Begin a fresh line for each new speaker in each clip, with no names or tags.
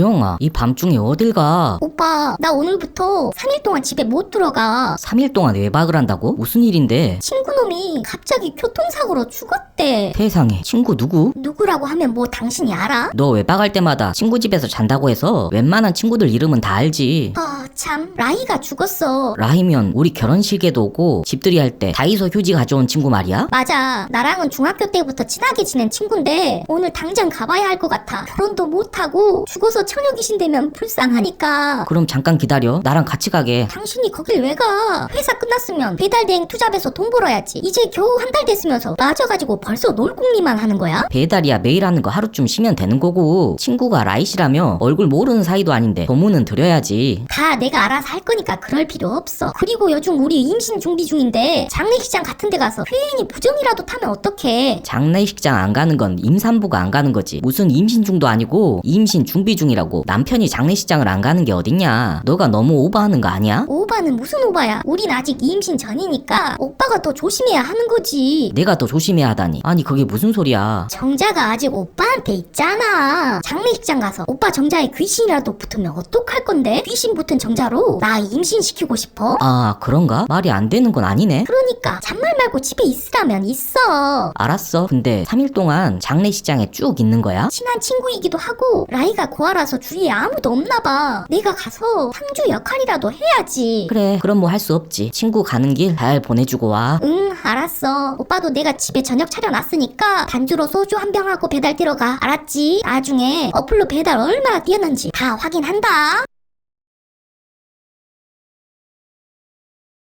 지영아, 이 밤중에 어딜 가?
오빠, 나 오늘부터 3일 동안 집에 못 들어가.
3일 동안 외박을 한다고? 무슨 일인데?
친구놈이 갑자기 교통사고로 죽었대.
세상에, 친구 누구?
누구라고 하면 뭐 당신이 알아?
너 외박할 때마다 친구 집에서 잔다고 해서 웬만한 친구들 이름은 다 알지.
아, 참. 라이가 죽었어.
라이면 우리 결혼식에도 오고 집들이 할 때 다이소 휴지 가져온 친구 말이야?
맞아. 나랑은 중학교 때부터 친하게 지낸 친구인데 오늘 당장 가봐야 할 것 같아. 결혼도 못하고 죽어서 처녀 귀신 되면 불쌍하니까.
그럼 잠깐 기다려. 나랑 같이 가게.
당신이 거길 왜 가? 회사 끝났으면 배달대행 투잡해서 돈 벌어야지. 이제 겨우 한 달 됐으면서 빠져가지고 벌써 놀궁리만 하는 거야?
배달이야 매일 하는 거 하루쯤 쉬면 되는 거고 친구가 라이시라며 얼굴 모르는 사이도 아닌데 소문은 드려야지.
다 내가 알아서 할 거니까 그럴 필요 없어. 그리고 요즘 우리 임신 준비 중인데 장례식장 같은 데 가서 회인이 부정이라도 타면 어떡해.
장례식장 안 가는 건 임산부가 안 가는 거지. 무슨 임신 중도 아니고 임신 준비 중 이라고 남편이 장례식장을 안 가는 게 어딨냐. 너가 너무 오버하는 거 아니야?
오바는 무슨 오바야? 우린 아직 임신 전이니까 오빠가 더 조심해야 하는 거지.
내가 더 조심해야 하다니. 아니 그게 무슨 소리야.
정자가 아직 오빠한테 있잖아. 장례식장 가서 오빠 정자에 귀신이라도 붙으면 어떡할 건데? 귀신 붙은 정자로 나 임신시키고 싶어?
아 그런가? 말이 안 되는 건 아니네.
그러니까 잔말 말고 집에 있으라면 있어.
알았어. 근데 3일 동안 장례식장에 쭉 있는 거야?
친한 친구이기도 하고 라이가 고아 라서 주위에 아무도 없나 봐. 내가 가서 상주 역할이라도 해야지.
그래. 그럼 뭐 할 수 없지. 친구 가는 길 잘 보내주고 와.
응, 알았어. 오빠도 내가 집에 저녁 차려놨으니까 반주로 소주 한 병하고 배달 들어가. 알았지? 나중에 어플로 배달 얼마나 뛰었는지 다 확인한다.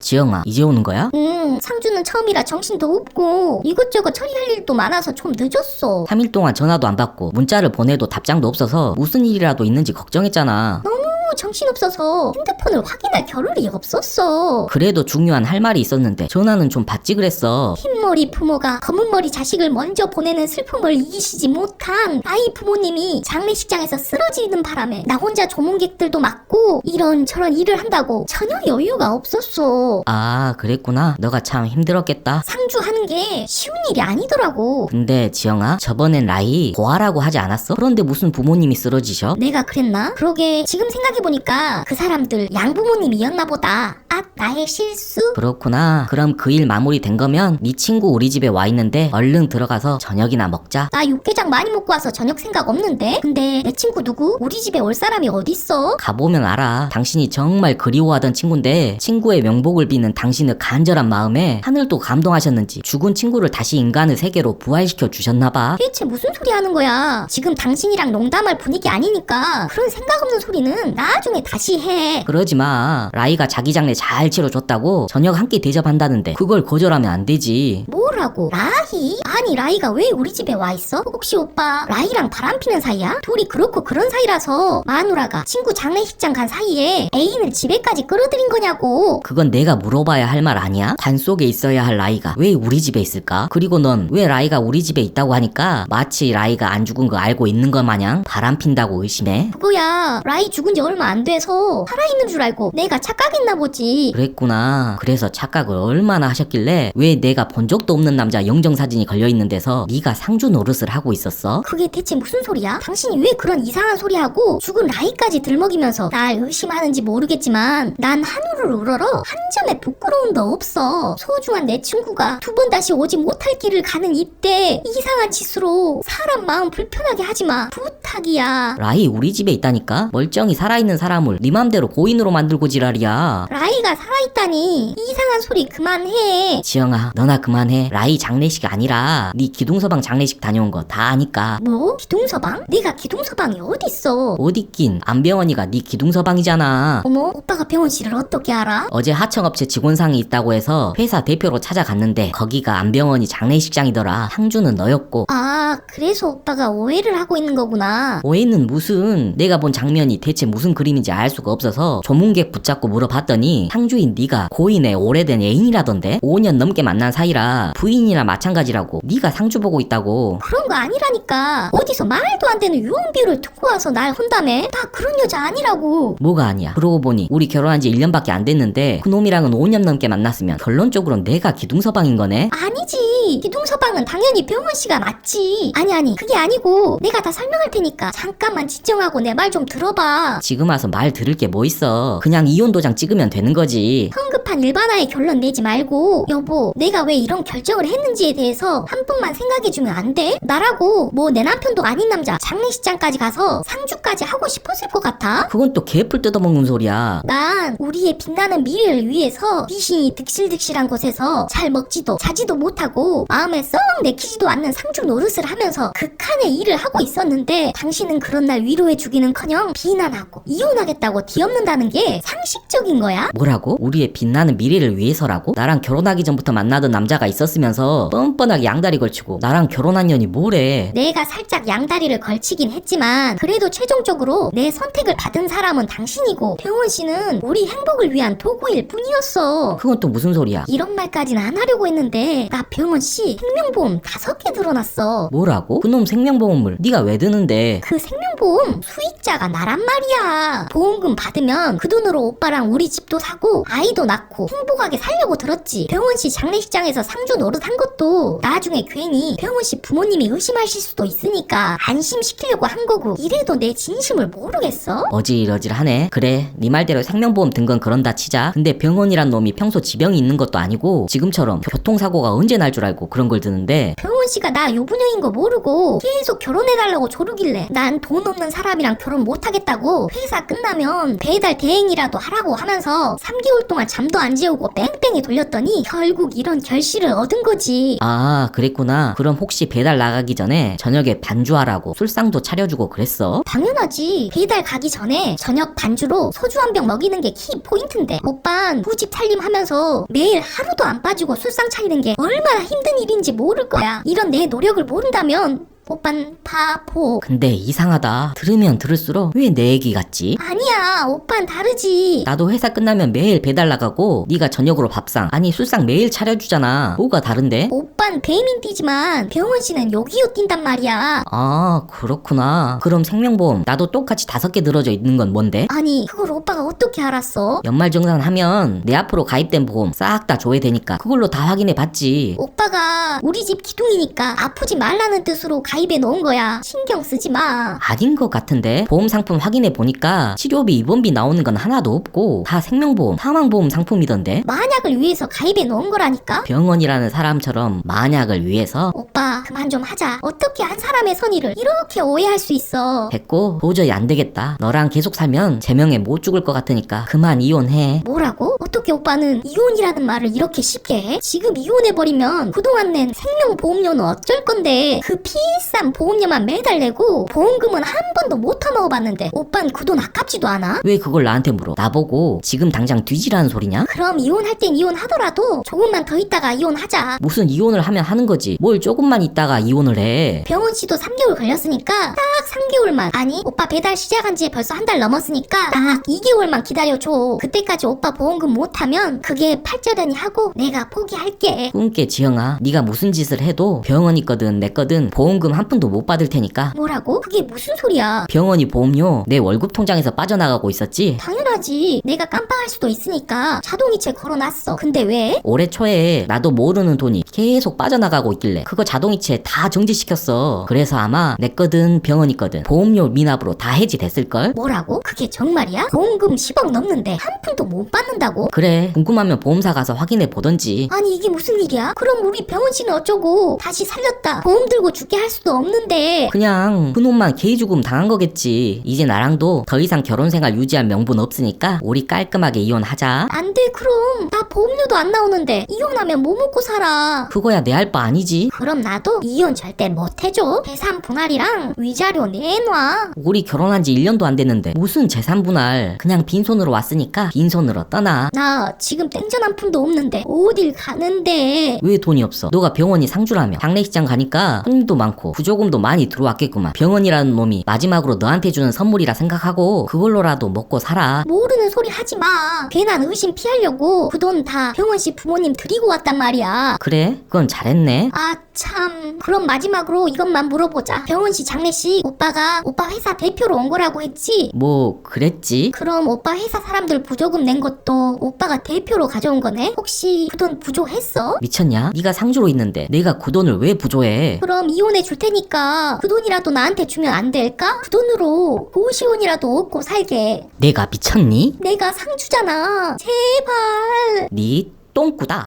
지영아 이제 오는 거야?
응, 상주는 처음이라 정신도 없고 이것저것 처리할 일도 많아서 좀 늦었어.
3일 동안 전화도 안 받고 문자를 보내도 답장도 없어서 무슨 일이라도 있는지 걱정했잖아.
너무 정신없어서 핸드폰을 확인할 겨를이 없었어.
그래도 중요한 할 말이 있었는데 전화는 좀 받지 그랬어.
흰머리 부모가 검은머리 자식을 먼저 보내는 슬픔을 이기시지 못한 아이 부모님이 장례식장에서 쓰러지는 바람에 나 혼자 조문객들도 맞고 이런 저런 일을 한다고 전혀 여유가 없었어.
아 그랬구나. 너가 참 힘들었겠다.
상주하는 게 쉬운 일이 아니더라고.
근데 지영아 저번엔 라이 고아라고 하지 않았어? 그런데 무슨 부모님이 쓰러지셔?
내가 그랬나? 그러게 지금 생각해 보니까 그 사람들 양부모님이었나 보다. 아, 나의 실수?
그렇구나. 그럼 그 일 마무리된 거면 네 친구 우리 집에 와 있는데 얼른 들어가서 저녁이나 먹자.
나 육개장 많이 먹고 와서 저녁 생각 없는데? 근데 내 친구 누구? 우리 집에 올 사람이 어딨어?
가보면 알아. 당신이 정말 그리워하던 친구인데 친구의 명복을 비는 당신의 간절한 마음에 하늘도 감동하셨는지 죽은 친구를 다시 인간의 세계로 부활시켜 주셨나봐.
대체 무슨 소리 하는 거야? 지금 당신이랑 농담할 분위기 아니니까 그런 생각 없는 소리는 나중에 다시 해.
그러지 마. 라이가 자기 장례 잘 치러줬다고 저녁 한 끼 대접한다는데 그걸 거절하면 안 되지.
뭐라고? 라이? 아니 라이가 왜 우리 집에 와 있어? 혹시 오빠 라이랑 바람 피는 사이야? 둘이 그렇고 그런 사이라서 마누라가 친구 장례식장 간 사이에 애인을 집에까지 끌어들인 거냐고.
그건 내가 물어봐야 할 말 아니야? 관 속에 있어야 할 라이가 왜 우리 집에 있을까? 그리고 넌 왜 라이가 우리 집에 있다고 하니까 마치 라이가 안 죽은 거 알고 있는 것 마냥 바람 핀다고 의심해?
그거야 라이 죽은 지 얼마 안 돼서 살아있는 줄 알고 내가 착각했나 보지.
그랬구나. 그래서 착각을 얼마나 하셨길래 왜 내가 본 적도 없는 남자 영정 사진이 걸려 있는 데서 네가 상주 노릇을 하고 있었어?
그게 대체 무슨 소리야? 당신이 왜 그런 이상한 소리 하고 죽은 라이까지 들먹이면서 날 의심하는지 모르겠지만 난 한우를 우러러 한 점의 부끄러움도 없어. 소중한 내 친구가 두 번 다시 오지 못할 길을 가는 이때 이상한 짓으로 사람 마음 불편하게 하지 마. 부탁이야.
라이 우리 집에 있다니까? 멀쩡히 살아있는 사람을 네 맘대로 고인으로 만들고 지랄이야.
라이 가 살아있다니 이상한 소리 그만해.
지영아, 너나 그만해. 라이 장례식 아니라 네 기둥서방 장례식 다녀온 거 다 아니까.
뭐? 기둥서방? 내가 기둥서방이 어딨어?
어디 있긴 안병원이가 네 기둥서방이잖아.
어머 오빠가 병원실을 어떻게 알아?
어제 하청업체 직원상이 있다고 해서 회사 대표로 찾아갔는데 거기가 안병원이 장례식장이더라. 상주는 너였고.
아, 그래서 오빠가 오해를 하고 있는 거구나.
오해는 무슨 내가 본 장면이 대체 무슨 무슨 그림인지 알 수가 없어서 조문객 붙잡고 물어봤더니 상주인 네가 고인의 오래된 애인이라던데 5년 넘게 만난 사이라 부인이나 마찬가지라고 네가 상주 보고 있다고
그런 거 아니라니까. 어디서 말도 안 되는 유언비어를 듣고 와서 날 혼다며? 나 그런 여자 아니라고.
뭐가 아니야 그러고 보니 우리 결혼한 지 1년밖에 안 됐는데 그놈이랑은 5년 넘게 만났으면 결론적으로 내가 기둥서방인 거네
아니지. 기둥서방은 당연히 병원 씨가 맞지. 아니 아니 그게 아니고 내가 다 설명할 테니까 잠깐만 진정하고 내 말 좀 들어봐.
지금 와서 말 들을 게 뭐 있어 그냥 이혼 도장 찍으면 되는 거지
성급한 일반화의 결론 내지 말고 여보 내가 왜 이런 결정을 했는지에 대해서 한 분만 생각해주면 안 돼? 나라고 뭐 내 남편도 아닌 남자 장례식장까지 가서 상주까지 하고 싶었을 것 같아?
그건 또 개풀 뜯어먹는 소리야
난 우리의 빛나는 미래를 위해서 귀신이 득실득실한 곳에서 잘 먹지도 자지도 못하고 마음에 썩 내키지도 않는 상주 노릇을 하면서 극한의 일을 하고 있었는데 당신은 그런 날 위로해주기는커녕 비난하고 이혼하겠다고 뒤엎는다는 게 상식적인 거야?
뭐라 고? 우리의 빛나는 미래를 위해서라고? 나랑 결혼하기 전부터 만나던 남자가 있었으면서 뻔뻔하게 양다리 걸치고 나랑 결혼한 년이 뭐래
내가 살짝 양다리를 걸치긴 했지만 그래도 최종적으로 내 선택을 받은 사람은 당신이고 태원 씨는 우리 행복을 위한 도구일 뿐이었어.
그건 또 무슨 소리야
이런 말까지는 안 하려고 했는데 나 병원 씨 생명보험 다섯 개 들어놨어.
뭐라고? 그놈 생명보험을 네가 왜 드는데
그 생명보험 수익자가 나란 말이야. 보험금 받으면 그 돈으로 오빠랑 우리 집도 사고 아이도 낳고 행복하게 살려고 들었지. 병원 씨 장례식장에서 상주 노릇 한 것도 나중에 괜히 병원 씨 부모님이 의심하실 수도 있으니까 안심시키려고 한 거고 이래도 내 진심을 모르겠어?
어지러질하네 그래 네 말대로 생명보험 든건 그런다 치자 근데 병원이란 놈이 평소 지병이 있는 것도 아니고 지금처럼 교통사고가 언제 날 줄 알고 그런 걸 드는데
병원 씨가 나 요부녀인 거 모르고 계속 결혼해달라고 조르길래 난 돈 없는 사람이랑 결혼 못하겠다고 회사 끝나면 배달 대행이라도 하라고 하면서 3개월 동안 잠도 안 재우고 뺑뺑이 돌렸더니 결국 이런 결실을 얻은 거지.
아 그랬구나 그럼 혹시 배달 나가기 전에 저녁에 반주하라고 술상도 차려주고 그랬어?
당연하지. 배달 가기 전에 저녁 반주로 소주 한 병 먹이는 게 키 포인트인데 오빤 후집 살림하면서 매일 하루도 안 빠지고 술상 차리는 게 얼마나 힘든 일인지 모를 거야. 이런 내 노력을 모른다면 오빤 바보.
근데 이상하다 들으면 들을수록 왜 내 얘기 같지?
아니야, 오빤 다르지.
나도 회사 끝나면 매일 배달 나가고 네가 저녁으로 밥상 아니 술상 매일 차려주잖아 뭐가 다른데?
오빤 배민 뛰지만 병원 씨는 요기요 뛴단 말이야.
아 그렇구나 그럼 생명보험 나도 똑같이 다섯 개 들어져 있는 건 뭔데?
아니, 그걸 오빠가 어떻게 알았어?
연말정산 하면 내 앞으로 가입된 보험 싹 다 줘야 되니까 그걸로 다 확인해 봤지
오빠가 우리 집 기둥이니까 아프지 말라는 뜻으로 가 입해 놓은 거야. 신경 쓰지 마.
아닌 것 같은데 보험 상품 확인해 보니까 치료비 입원비 나오는 건 하나도 없고 다 생명보험 사망보험 상품이던데
만약을 위해서 가입해 놓은 거라니까?
병원이라는 사람처럼 만약을 위해서
오빠, 그만 좀 하자. 어떻게 한 사람의 선의를 이렇게 오해할 수 있어?
됐고 도저히 안 되겠다 너랑 계속 살면 제명에 못 죽을 것 같으니까 그만 이혼해
뭐라고? 어떻게 오빠는 이혼이라는 말을 이렇게 쉽게 해? 지금 이혼해버리면 그동안 낸 생명보험료는 어쩔 건데 그 비싼 보험료만 매달 내고 보험금은 한 번도 못 터먹어봤는데 오빤 그 돈 아깝지도 않아?
왜 그걸 나한테 물어 나보고 지금 당장 뒤지라는 소리냐?
그럼 이혼할 땐 이혼하더라도 조금만 더 있다가 이혼하자.
무슨 이혼을 하면 하는 거지 뭘 조금만 있다가 이혼을 해
병원 씨도 3개월 걸렸으니까 딱 3개월만 아니 오빠 배달 시작한 지 벌써 한 달 넘었으니까 딱 2개월만 기다려줘 그때까지 오빠 보험금 못하면 그게 팔자련이 하고 내가 포기할게
꿈깨 지영아 네가 무슨 짓을 해도 병원 있거든 내 거든 보험금 한 푼도 못 받을 테니까
뭐라고? 그게 무슨 소리야
병원이 보험료 내 월급 통장에서 빠져나가고 있었지
당연하지 내가 깜빡할 수도 있으니까 자동이체 걸어놨어 근데 왜?
올해 초에 나도 모르는 돈이 계속 빠져나가고 있길래 그거 자동이체 다 정지시켰어 그래서 아마 내 거든 병원 있거든 보험료 미납으로 다 해지됐을걸?
뭐라고? 그게 정말이야? 보험금 10억 넘는데 한 푼도 못 받는다고?
그래 궁금하면 보험사 가서 확인해 보던지
아니 이게 무슨 일이야? 그럼 우리 병원 씨는 어쩌고 다시 살렸다 보험 들고 죽게 할 수도 없는데.
그냥 그놈만 개이 죽음 당한 거겠지. 이제 나랑도 더 이상 결혼 생활 유지할 명분 없으니까 우리 깔끔하게 이혼하자.
안 돼 그럼. 나 보험료도 안 나오는데 이혼하면 뭐 먹고 살아?
그거야 내 할 바 아니지.
그럼 나도 이혼 절대 못 해줘. 재산 분할이랑 위자료 내놔.
우리 결혼한 지 1년도 안 됐는데 무슨 재산 분할? 그냥 빈손으로 왔으니까 빈손으로 떠나.
나 지금 땡전 한 푼도 없는데 어딜 가는데?
왜 돈이 없어? 너가 병원이 상주라며. 장례식장 가니까 손님도 많고 부조금도 많이 들어왔겠구만. 병원이라는 놈이 마지막으로 너한테 주는 선물이라 생각하고 그걸로라도 먹고 살아.
모르는 소리 하지 마. 괜한 의심 피하려고 그 돈 다 병원 씨 부모님 드리고 왔단 말이야.
그래? 그건 잘했네.
아, 참. 그럼 마지막으로 이것만 물어보자. 병원 씨 장례식 오빠가 오빠 회사 대표로 온 거라고 했지?
뭐 그랬지?
그럼 오빠 회사 사람들 부조금 낸 것도 오빠가 대표로 가져온 거네? 혹시 그 돈 부조했어?
미쳤냐? 네가 상주로 있는데 내가 그 돈을 왜 부조해?
그럼 이혼해 줄 테니까 그 돈이라도 나한테 주면 안 될까? 그 돈으로 고시원이라도 얻고 살게.
내가 미쳤니?
내가 상주잖아. 제발.
네 똥꾸다.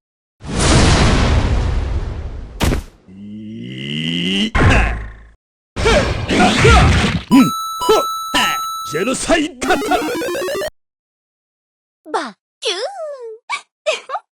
うん。ジェノサイカタバ